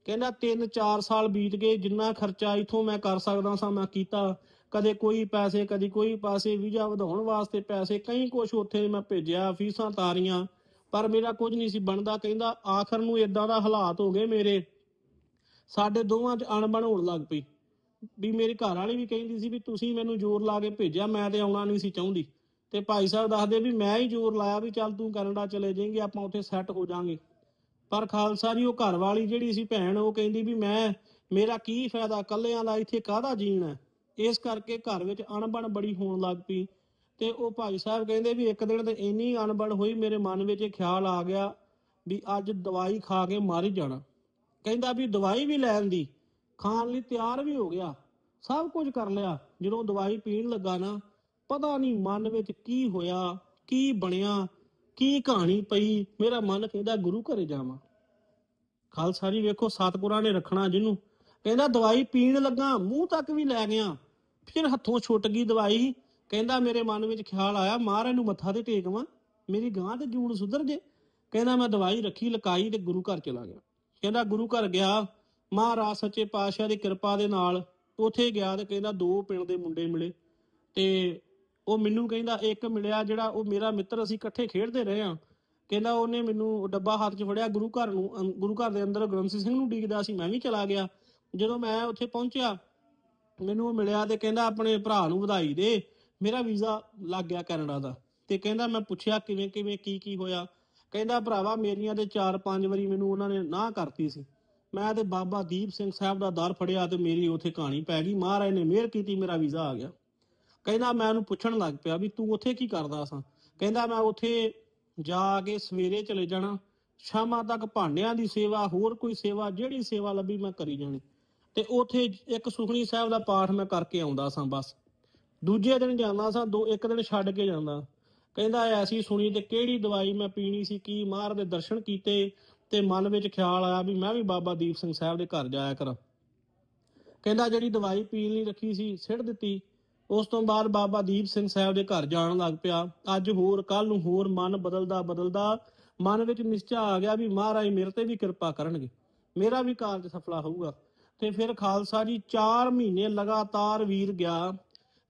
ਕਹਿੰਦਾ 3-4 ਸਾਲ ਬੀਤ ਗਏ, ਜਿੰਨਾ ਖਰਚਾ ਇਥੋਂ ਮੈਂ ਕਰ ਸਕਦਾ ਸਾਂ, ਮੈਂ ਕੀਤਾ। ਕਦੇ ਕੋਈ ਪੈਸੇ, ਕਦੀ ਕੋਈ ਪਾਸੇ ਵੀਜ਼ਾ ਵਧਾਉਣ ਵਾਸਤੇ ਪੈਸੇ, ਕਈ ਕੁਝ ਉੱਥੇ ਮੈਂ ਭੇਜਿਆ, ਫੀਸਾਂ ਤਾਰੀਆਂ, ਪਰ ਮੇਰਾ ਕੁਝ ਨਹੀਂ ਸੀ ਬਣਦਾ। ਕਹਿੰਦਾ ਆਖਰ ਨੂੰ ਇਦਾਂ ਦਾ ਹਾਲਾਤ ਹੋ ਗਏ ਮੇਰੇ। ਸਾਡੇ ਦੋਵਾਂ 'ਚ ਅਣਬਣ ਹੋਣ ਲੱਗ ਪਈ। ਵੀ ਮੇਰੇ ਘਰ ਵਾਲੀ ਵੀ ਕਹਿੰਦੀ ਸੀ ਵੀ ਤੁਸੀਂ ਮੈਨੂੰ ਜ਼ੋਰ ਲਾ ਕੇ ਭੇਜਿਆ, ਮੈਂ ਤੇ ਆਉਣਾ ਨਹੀਂ ਸੀ ਚਾਹੁੰਦੀ। ਤੇ ਭਾਈ ਸਾਹਿਬ ਦੱਸਦੇ ਵੀ ਮੈਂ ਹੀ ਜ਼ੋਰ ਲਾਇਆ ਵੀ ਚੱਲ ਤੂੰ ਕੈਨੇਡਾ ਚਲੇ ਜਾਏਂਗੇ, ਆਪਾਂ ਉੱਥੇ ਸੈੱਟ ਹੋ ਜਾਾਂਗੇ। ਪਰ ਖਾਲਸਾ ਜੀ, ਉਹ ਘਰ ਵਾਲੀ ਜਿਹੜੀ ਸੀ ਭੈਣ, ਉਹ ਕਹਿੰਦੀ ਵੀ ਮੈਂ, ਮੇਰਾ ਕੀ ਫਾਇਦਾ ਕੱਲਿਆਂ ਦਾ ਇੱਥੇ ਕਾਹਦਾ ਜੀਣਾ ਇਸ ਕਰਕੇ ਘਰ ਵਿੱਚ ਅਣਬਣ ਬੜੀ ਹੋਣ ਲੱਗ ਪਈ। ਤੇ ਉਹ ਭਾਈ ਸਾਹਿਬ ਕਹਿੰਦੇ ਵੀ ਇੱਕ ਦਿਨ ਤੇ ਇੰਨੀ ਅਣਬਣ ਹੋਈ, ਮੇਰੇ ਮਨ ਵਿੱਚ ਇਹ ਖਿਆਲ ਆ ਗਿਆ ਵੀ ਅੱਜ ਦਵਾਈ ਖਾ ਕੇ ਮਰ ਜਾਣਾ। ਕਹਿੰਦਾ ਵੀ ਦਵਾਈ ਵੀ ਲੈਣ ਦੀ, ਖਾਣ ਲਈ ਤਿਆਰ ਵੀ ਹੋ ਗਿਆ। ਸਭ ਕੁਝ ਕਰ ਲਿਆ। ਜਦੋਂ ਦਵਾਈ ਪੀਣ ਲੱਗਾ ਨਾ ਪਤਾ ਨਹੀਂ ਮਨ ਵਿੱਚ ਕੀ ਹੋਇਆ, ਕੀ ਬਣਿਆ, ਕੀ ਕਹਾਣੀ ਪਈ, ਮੇਰਾ ਮਨ ਕਹਿੰਦਾ ਗੁਰੂ ਘਰੇ ਜਾਵਾਂ। ਖਾਲਸਾ ਜੀ ਵੇਖੋ ਸਤਿਗੁਰਾਂ ਨੇ ਰੱਖਣਾ ਜਿਹਨੂੰ। ਕਹਿੰਦਾ ਦਵਾਈ ਪੀਣ ਲੱਗਾ, ਮੂੰਹ ਤੱਕ ਵੀ ਲੈ ਗਿਆ। ਫਿਰ ਹੱਥੋਂ ਛੁੱਟ ਗਈ ਦਵਾਈ। ਕਹਿੰਦਾ ਮੇਰੇ ਮਨ ਵਿੱਚ ਖਿਆਲ ਆਇਆ ਮਹਾਰਾਜ ਨੂੰ ਮੱਥਾ ਤੇ ਟੇਕਵਾਂ ਮੇਰੀ ਗਾਂ ਤੇ ਜੂਣ ਸੁਧਰ ਜੇ। ਕਹਿੰਦਾ ਮੈਂ ਦਵਾਈ ਰੱਖੀ, ਲਕਾਈ ਤੇ ਗੁਰੂ ਘਰ ਚਲਾ ਗਿਆ। ਕਹਿੰਦਾ ਗੁਰੂ ਘਰ ਗਿਆ, ਮਹਾਰਾਜ ਸੱਚੇ ਪਾਤਸ਼ਾਹ ਦੀ ਕਿਰਪਾ ਦੇ ਨਾਲ ਉਥੇ ਗਿਆ ਤੇ ਕਹਿੰਦਾ ਦੋ ਪਿੰਡ ਦੇ ਮੁੰਡੇ ਮਿਲੇ। ਤੇ ਉਹ ਮੈਨੂੰ ਕਹਿੰਦਾ, ਇੱਕ ਮਿਲਿਆ ਜਿਹੜਾ ਉਹ ਮੇਰਾ ਮਿੱਤਰ ਅਸੀਂ ਇਕੱਠੇ ਖੇਡਦੇ ਰਹੇ ਆ ਕਹਿੰਦਾ ਉਹਨੇ ਮੈਨੂੰ ਡੱਬਾ ਹੱਥ 'ਚ ਫੜਿਆ, ਗੁਰੂ ਘਰ ਨੂੰ ਗੁਰੂ ਘਰ ਦੇ ਅੰਦਰ ਗ੍ਰੰਥੀ ਸਿੰਘ ਨੂੰ ਡੀਕਦਾ ਸੀ, ਮੈਂ ਵੀ ਚਲਾ ਗਿਆ। ਜਦੋਂ ਮੈਂ ਉੱਥੇ ਪਹੁੰਚਿਆ, ਮੈਨੂੰ ਉਹ ਮਿਲਿਆ ਤੇ ਕਹਿੰਦਾ, ਆਪਣੇ ਭਰਾ ਨੂੰ ਵਧਾਈ ਦੇ, ਮੇਰਾ ਵੀਜ਼ਾ ਲੱਗ ਗਿਆ ਕੈਨੇਡਾ ਦਾ। ਤੇ ਕਹਿੰਦਾ, ਮੈਂ ਪੁੱਛਿਆ, ਕਿਵੇਂ ਕਿਵੇਂ, ਕੀ ਕੀ ਹੋਇਆ? ਕਹਿੰਦਾ, ਭਰਾਵਾ, ਮੇਰੀਆਂ ਤੇ 4-5 ਵਾਰੀ ਮੈਨੂੰ ਉਹਨਾਂ ਨੇ ਨਾ ਕਰਤੀ ਸੀ। ਮੈਂ ਤੇ ਬਾਬਾ ਦੀਪ ਸਿੰਘ ਸਾਹਿਬ ਦਾ ਦਰ ਫੜਿਆ ਤੇ ਮੇਰੀ ਉੱਥੇ ਕਹਾਣੀ ਪੈ ਗਈ। ਮਹਾਰਾਜ ਨੇ ਮਿਹਰ ਕੀਤੀ, ਮੇਰਾ ਵੀਜ਼ਾ ਆ ਗਿਆ। ਕਹਿੰਦਾ ਮੈਂ ਉਹਨੂੰ ਪੁੱਛਣ ਲੱਗ ਪਿਆ ਵੀ ਤੂੰ ਉੱਥੇ ਕੀ ਕਰਦਾ ਸਾਂ? ਕਹਿੰਦਾ ਮੈਂ ਉੱਥੇ ਜਾ ਕੇ ਸਵੇਰੇ ਚਲੇ ਜਾਣਾ। ਸ਼ਾਮਾਂ ਤੱਕ ਭਾਂਡਿਆਂ ਦੀ ਸੇਵਾ, ਹੋਰ ਕੋਈ ਸੇਵਾ, ਜਿਹੜੀ ਸੇਵਾ ਲੱਭੀ ਮੈਂ ਕਰੀ ਜਾਣੀ। ਤੇ ਉੱਥੇ ਇੱਕ ਸੁਖਣੀ ਸਾਹਿਬ ਦਾ ਪਾਠ ਮੈਂ ਕਰਕੇ ਆਉਂਦਾ ਸਾਂ ਬਸ। ਦੂਜੇ ਦਿਨ ਜਾਂਦਾ ਸਾਂ, ਦੋ, ਇੱਕ ਦਿਨ ਛੱਡ ਕੇ ਜਾਂਦਾ। ਕਹਿੰਦਾ ਐਸੀ ਸੁਣੀ ਤੇ ਕਿਹੜੀ ਦਵਾਈ ਮੈਂ ਪੀਣੀ ਸੀ, ਕੀ ਮਾਰ ਦੇ ਦਰਸ਼ਨ ਕੀਤੇ ਤੇ ਮਨ ਵਿੱਚ ਖਿਆਲ ਆਇਆ ਵੀ ਮੈਂ ਵੀ ਬਾਬਾ ਦੀਪ ਸਿੰਘ ਸਾਹਿਬ ਦੇ ਘਰ ਜਾਇਆ ਕਰਾਂ। ਕਹਿੰਦਾ ਜਿਹੜੀ ਦਵਾਈ ਪੀਣ ਲਈ ਰੱਖੀ ਸੀ, ਸਿੱਟ ਦਿੱਤੀ। ਉਸ ਤੋਂ ਬਾਅਦ ਬਾਬਾ ਦੀਪ ਸਿੰਘ ਸਾਹਿਬ ਦੇ ਘਰ ਜਾਣ ਲੱਗ ਪਿਆ। ਅੱਜ ਹੋਰ ਕੱਲ ਨੂੰ ਹੋਰ ਮਨ ਬਦਲਦਾ ਬਦਲਦਾ ਮਨ ਵਿੱਚ ਨਿਸ਼ਚਾ ਆ ਗਿਆ ਵੀ ਮਹਾਰਾਜ ਮੇਰੇ ਤੇ ਵੀ ਕਿਰਪਾ ਕਰਨਗੇ। ਮੇਰਾ ਵੀ ਕਾਰਜ ਸਫਲਾ ਹੋਊਗਾ। ਤੇ ਫਿਰ ਖਾਲਸਾ ਜੀ 4 ਮਹੀਨੇ ਲਗਾਤਾਰ ਵੀਰ ਗਿਆ।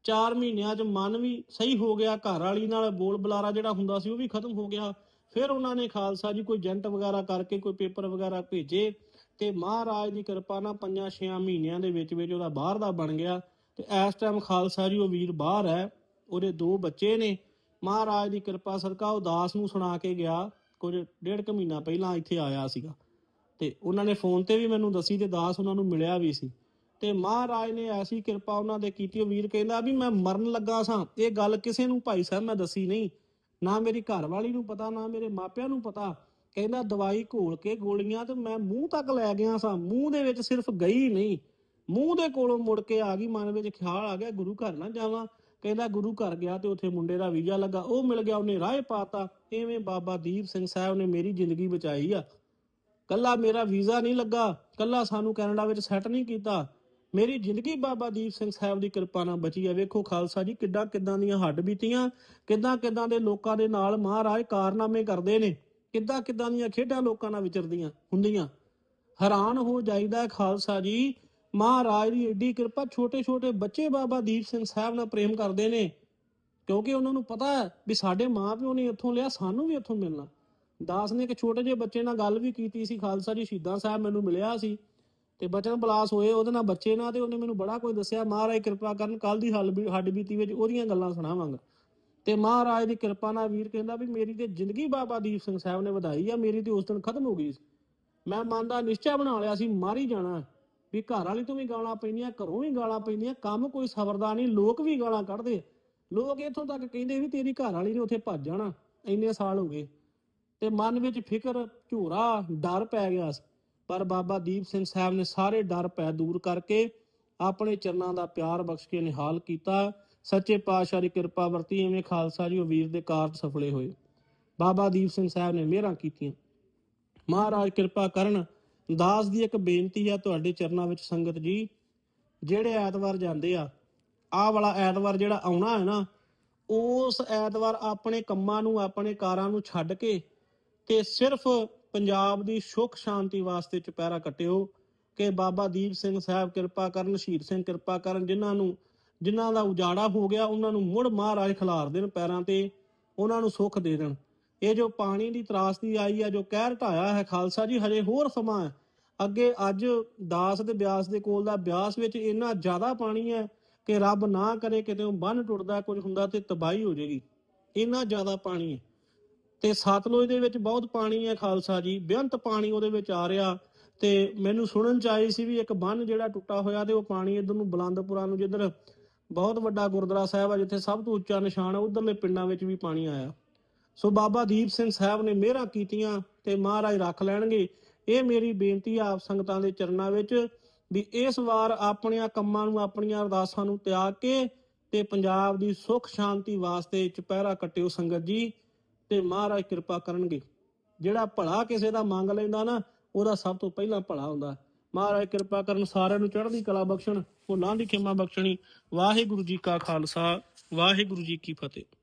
4 ਮਹੀਨਿਆਂ 'ਚ ਮਨ ਵੀ ਸਹੀ ਹੋ ਗਿਆ। ਘਰ ਵਾਲੀ ਨਾਲ ਬੋਲ ਬੁਲਾਰਾ ਜਿਹੜਾ ਹੁੰਦਾ ਸੀ, ਉਹ ਵੀ ਖਤਮ ਹੋ ਗਿਆ। ਫਿਰ ਉਹਨਾਂ ਨੇ ਖਾਲਸਾ ਜੀ ਕੋਈ ਏਜੰਟ ਵਗੈਰਾ ਕਰਕੇ, ਕੋਈ ਪੇਪਰ ਵਗੈਰਾ ਭੇਜੇ ਤੇ ਮਹਾਰਾਜ ਦੀ ਕਿਰਪਾ ਨਾਲ 5-6 ਮਹੀਨਿਆਂ ਦੇ ਵਿੱਚ ਵਿੱਚ ਉਹਦਾ ਬਾਹਰ ਦਾ ਬਣ ਗਿਆ। ਤੇ ਇਸ ਟਾਈਮ ਖਾਲਸਾ ਜੀ ਉਹ ਵੀਰ ਬਾਹਰ ਹੈ, ਉਹਦੇ ਦੋ ਬੱਚੇ ਨੇ। ਮਹਾਰਾਜ ਦੀ ਕਿਰਪਾ ਸਦਕਾ ਉਹ ਨੂੰ ਸੁਣਾ ਕੇ ਗਿਆ, ਕੁਝ ਡੇਢ ਕੁ ਮਹੀਨਾ ਪਹਿਲਾਂ ਇੱਥੇ ਆਇਆ ਸੀਗਾ। ਤੇ ਉਹਨਾਂ ਨੇ ਫੋਨ ਤੇ ਵੀ ਮੈਨੂੰ ਦੱਸੀ ਤੇ ਦਾਸ ਉਹਨਾਂ ਨੂੰ ਮਿਲਿਆ ਵੀ ਸੀ। ਤੇ ਮਹਾਰਾਜ ਨੇ ਐਸੀ ਕਿਰਪਾ ਉਹਨਾਂ ਦੇ ਕੀਤੀ ਉਹ ਵੀਰ ਕਹਿੰਦਾ ਵੀ ਮੈਂ ਮਰਨ ਲੱਗਾ ਸਾਂ। ਇਹ ਗੱਲ ਕਿਸੇ ਨੂੰ ਭਾਈ ਸਾਹਿਬ ਮੈਂ ਦੱਸੀ ਨਹੀਂ। ਨਾ ਮੇਰੀ ਘਰ ਵਾਲੀ ਨੂੰ ਪਤਾ, ਨਾ ਮੇਰੇ ਮਾਪਿਆਂ ਨੂੰ ਪਤਾ। ਕਹਿੰਦਾ ਦਵਾਈ ਘੋਲ ਕੇ ਗੋਲੀਆਂ ਤੇ ਮੈਂ ਮੂੰਹ ਤੱਕ ਲੈ ਗਿਆ ਸਾਂ। ਮੂੰਹ ਦੇ ਵਿੱਚ ਸਿਰਫ ਗਈ ਨਹੀਂ। ਮੂੰਹ ਦੇ ਕੋਲੋਂ ਮੁੜ ਕੇ ਆ ਗਈ, ਮਨ ਵਿੱਚ ਖਿਆਲ ਆ ਗਿਆ, ਗੁਰੂ ਘਰ ਨਾ ਜਾਵਾਂ। ਕਹਿੰਦਾ ਗੁਰੂ ਘਰ ਗਿਆ ਤੇ ਉੱਥੇ ਮੁੰਡੇ ਦਾ ਵੀਜ਼ਾ ਲੱਗਾ, ਉਹ ਮਿਲ ਗਿਆ, ਉਹਨੇ ਰਾਹ ਪਾਤਾ। ਐਵੇਂ ਬਾਬਾ ਦੀਪ ਸਿੰਘ ਸਾਹਿਬ ਨੇ ਮੇਰੀ ਜ਼ਿੰਦਗੀ ਬਚਾਈ ਆ। ਕੱਲਾ ਮੇਰਾ ਵੀਜ਼ਾ ਨਹੀਂ ਲੱਗਾ, ਕੱਲਾ ਸਾਨੂੰ ਕੈਨੇਡਾ ਵਿੱਚ ਸੈੱਟ ਨਹੀਂ ਕੀਤਾ। ਮੇਰੀ ਜ਼ਿੰਦਗੀ ਬਾਬਾ ਦੀਪ ਸਿੰਘ ਸਾਹਿਬ ਦੀ ਕਿਰਪਾ ਨਾਲ ਬਚੀ ਹੈ ਵੇਖੋ ਖਾਲਸਾ ਜੀ ਕਿੱਦਾਂ ਕਿੱਦਾਂ ਦੀਆਂ ਹੱਡ ਬੀਤੀਆਂ, ਕਿੱਦਾਂ ਕਿੱਦਾਂ ਦੇ ਲੋਕਾਂ ਦੇ ਨਾਲ ਮਹਾਰਾਜ ਕਾਰਨਾਮੇ ਕਰਦੇ ਨੇ, ਕਿੱਦਾਂ ਕਿੱਦਾਂ ਦੀਆਂ ਖੇਡਾਂ ਲੋਕਾਂ ਨਾਲ ਵਿਚਰਦੀਆਂ ਹੁੰਦੀਆਂ। ਹੈਰਾਨ ਹੋ ਜਾਈਦਾ ਖਾਲਸਾ ਜੀ ਮਹਾਰਾਜ ਦੀ ਏਡੀ ਕਿਰਪਾ ਛੋਟੇ ਛੋਟੇ ਬੱਚੇ ਬਾਬਾ ਦੀਪ ਸਿੰਘ ਸਾਹਿਬ ਨਾਲ ਪ੍ਰੇਮ ਕਰਦੇ ਨੇ। ਕਿਉਂਕਿ ਉਹਨਾਂ ਨੂੰ ਪਤਾ ਹੈ ਵੀ ਸਾਡੇ ਮਾਪਿਓ ਨੇ ਇੱਥੋਂ ਲਿਆ, ਸਾਨੂੰ ਵੀ ਇੱਥੋਂ ਮਿਲਣਾ। ਦਾਸ ਨੇ ਇੱਕ ਛੋਟੇ ਜਿਹੇ ਬੱਚੇ ਨਾਲ ਗੱਲ ਵੀ ਕੀਤੀ ਸੀ, ਖਾਲਸਾ ਜੀ ਸ਼ਹੀਦਾਂ ਸਾਹਿਬ ਮੈਨੂੰ ਮਿਲਿਆ ਸੀ। ਤੇ ਬਚਨ ਬਲਾਸ ਹੋਏ, ਉਹਦੇ ਨਾਲ ਬੱਚੇ ਨਾਲ ਤੇ ਉਹਨੇ ਮੈਨੂੰ ਬੜਾ ਕੁਝ ਦੱਸਿਆ। ਮਹਾਰਾਜ ਕਿਰਪਾ ਕਰਨ ਕੱਲ ਦੀ ਹੱਲ ਵੀ- ਹੱਡ ਬੀਤੀ ਵਿੱਚ ਉਹਦੀਆਂ ਗੱਲਾਂ ਸੁਣਾਵਾਂਗਾ। ਤੇ ਮਹਾਰਾਜ ਦੀ ਕਿਰਪਾ ਨਾਲ ਵੀਰ ਕਹਿੰਦਾ ਵੀ ਮੇਰੀ ਤੇ ਜ਼ਿੰਦਗੀ ਬਾਬਾ ਦੀਪ ਸਿੰਘ ਸਾਹਿਬ ਨੇ ਵਧਾਈ ਆ, ਮੇਰੀ ਤੇ ਉਸ ਦਿਨ ਖਤਮ ਹੋ ਗਈ ਸੀ। ਮੈਂ ਮਨ ਦਾ ਨਿਸ਼ਚਾ ਬਣਾ ਲਿਆ ਸੀ, ਮਾਰੀ ਜਾਣਾ ਵੀ ਘਰ ਵਾਲੀ ਤੋਂ ਵੀ ਗਾਲਾਂ ਪੈਂਦੀਆਂ, ਘਰੋਂ ਵੀ ਗਾਲਾਂ ਪੈਂਦੀਆਂ, ਕੰਮ ਕੋਈ ਸਬਰਦਾ ਨਹੀਂ, ਲੋਕ ਵੀ ਗਾਲਾਂ ਕੱਢਦੇ। ਲੋਕ ਇੱਥੋਂ ਤੱਕ ਕਹਿੰਦੇ ਵੀ ਤੇਰੀ ਘਰ ਵਾਲੀ ਨੇ ਉੱਥੇ ਭੱਜ ਜਾਣਾ, ਇੰਨੇ ਸਾਲ ਹੋ ਗਏ। ਤੇ ਮਨ ਵਿੱਚ ਫਿਕਰ, ਝੂਰਾ, ਡਰ ਪੈ ਗਿਆ ਪਰ ਬਾਬਾ ਦੀਪ ਸਿੰਘ ਸਾਹਿਬ ਨੇ ਸਾਰੇ ਡਰ ਪੈ ਦੂਰ ਕਰਕੇ ਆਪਣੇ ਚਰਨਾਂ ਦਾ ਪਿਆਰ ਬਖਸ਼ ਕੇ ਨਿਹਾਲ ਕੀਤਾ। ਸੱਚੇ ਪਾਤਸ਼ਾਹ ਦੀ ਕਿਰਪਾ ਵਰਤੀ ਐਵੇਂ ਖਾਲਸਾ ਜੀ ਉਹ ਵੀਰ ਦੇ ਕਾਰਜ ਸਫਲੇ ਹੋਏ। ਬਾਬਾ ਦੀਪ ਸਿੰਘ ਸਾਹਿਬ ਨੇ ਮਿਹਰਾਂ ਕੀਤੀਆਂ। ਮਹਾਰਾਜ ਕਿਰਪਾ ਕਰਨ ਦਾਸ ਦੀ ਇੱਕ ਬੇਨਤੀ ਆ ਤੁਹਾਡੇ ਚਰਨਾਂ ਵਿੱਚ ਸੰਗਤ ਜੀ, ਜਿਹੜੇ ਐਤਵਾਰ ਜਾਂਦੇ ਆ, ਆਹ ਵਾਲਾ ਐਤਵਾਰ ਜਿਹੜਾ ਆਉਣਾ ਹੈ ਨਾ, ਉਸ ਐਤਵਾਰ ਆਪਣੇ ਕੰਮਾਂ ਨੂੰ, ਆਪਣੇ ਕਾਰਾਂ ਨੂੰ ਛੱਡ ਕੇ ਤੇ ਸਿਰਫ ਪੰਜਾਬ ਦੀ ਸੁੱਖ ਸ਼ਾਂਤੀ ਵਾਸਤੇ ਚੁਪਹਿਰਾ ਕੱਟਿਓ ਕਿ ਬਾਬਾ ਦੀਪ ਸਿੰਘ ਸਾਹਿਬ ਕਿਰਪਾ ਕਰਨ, ਸ਼ਹੀਦ ਸਿੰਘ ਕਿਰਪਾ ਕਰਨ, ਜਿਨ੍ਹਾਂ ਨੂੰ, ਜਿਨ੍ਹਾਂ ਦਾ ਉਜਾੜਾ ਹੋ ਗਿਆ, ਉਹਨਾਂ ਨੂੰ ਮੁੜ ਮਹਾਰਾਜ ਖਿਲਾਰ ਦੇਣ ਪੈਰਾਂ ਤੇ, ਉਹਨਾਂ ਨੂੰ ਸੁੱਖ ਦੇ ਦੇਣ। ਇਹ ਜੋ ਪਾਣੀ ਦੀ ਤਰਾਸਦੀ ਆਈ ਆ, ਜੋ ਕਹਿਰ ਢਾਇਆ ਹੈ ਖਾਲਸਾ ਜੀ, ਹਜੇ ਹੋਰ ਸਮਾਂ ਹੈ। ਅੱਗੇ ਅੱਜ ਦਾਸ ਦੇ ਬਿਆਸ ਦੇ ਕੋਲ ਦਾ ਬਿਆਸ ਵਿੱਚ ਇੰਨਾ ਜ਼ਿਆਦਾ ਪਾਣੀ ਹੈ ਕਿ ਰੱਬ ਨਾ ਕਰੇ ਕਿਤੇ ਉਹ ਬੰਨ ਟੁੱਟਦਾ, ਕੁਝ ਹੁੰਦਾ ਤੇ ਤਬਾਹੀ ਹੋ ਜਾਏਗੀ। ਇੰਨਾ ਜ਼ਿਆਦਾ ਪਾਣੀ ਹੈ। ਤੇ ਸਤਲੁਜ ਦੇ ਵਿੱਚ ਬਹੁਤ ਪਾਣੀ ਹੈ ਖਾਲਸਾ ਜੀ। ਬੇਅੰਤ ਪਾਣੀ ਉਹਦੇ ਵਿੱਚ ਆ ਰਿਹਾ ਤੇ ਮੈਨੂੰ ਸੁਣਨ ਚ ਆਈ ਸੀ ਵੀ ਇੱਕ ਬੰਨ ਜਿਹੜਾ ਟੁੱਟਾ ਹੋਇਆ ਤੇ ਉਹ ਪਾਣੀ ਇਧਰ ਨੂੰ ਬਲੰਦਪੁਰਾ ਨੂੰ ਜਿੱਧਰ ਬਹੁਤ ਵੱਡਾ ਗੁਰਦੁਆਰਾ ਸਾਹਿਬ ਆ, ਜਿੱਥੇ ਸਭ ਤੋਂ ਉੱਚਾ ਨਿਸ਼ਾਨ ਹੈ ਉਧਰਲੇ ਪਿੰਡਾਂ ਵਿੱਚ ਵੀ ਪਾਣੀ ਆਇਆ। ਸੋ ਬਾਬਾ ਦੀਪ ਸਿੰਘ ਸਾਹਿਬ ਨੇ ਮਿਹਰਾਂ ਕੀਤੀਆਂ ਤੇ ਮਹਾਰਾਜ ਰੱਖ ਲੈਣਗੇ। ਇਹ ਮੇਰੀ ਬੇਨਤੀ ਆ ਆਪ ਸੰਗਤਾਂ ਦੇ ਚਰਨਾਂ ਵਿੱਚ ਵੀ ਇਸ ਵਾਰ ਆਪਣੀਆਂ ਕੰਮਾਂ ਨੂੰ, ਆਪਣੀਆਂ ਅਰਦਾਸਾਂ ਨੂੰ ਤਿਆਗ ਕੇ ਤੇ ਪੰਜਾਬ ਦੀ ਸੁੱਖ ਸ਼ਾਂਤੀ ਵਾਸਤੇ ਚੁਪਹਿਰਾ ਕੱਟਿਓ ਸੰਗਤ ਜੀ ਤੇ ਮਹਾਰਾਜ ਕਿਰਪਾ ਕਰਨਗੇ। ਜਿਹੜਾ ਭਲਾ ਕਿਸੇ ਦਾ ਮੰਗ ਲੈਂਦਾ ਨਾ, ਉਹਦਾ ਸਭ ਤੋਂ ਪਹਿਲਾਂ ਭਲਾ ਹੁੰਦਾ। ਮਹਾਰਾਜ ਕਿਰਪਾ ਕਰਨ ਸਾਰਿਆਂ ਨੂੰ ਚੜ੍ਹਦੀ ਕਲਾ ਬਖਸ਼ਣ ਭੁੱਲਾਂ ਦੀ ਖਿਮਾ ਬਖਸ਼ਣੀ। ਵਾਹਿਗੁਰੂ ਜੀ ਕਾ ਖਾਲਸਾ, ਵਾਹਿਗੁਰੂ ਜੀ ਕੀ ਫਤਿਹ।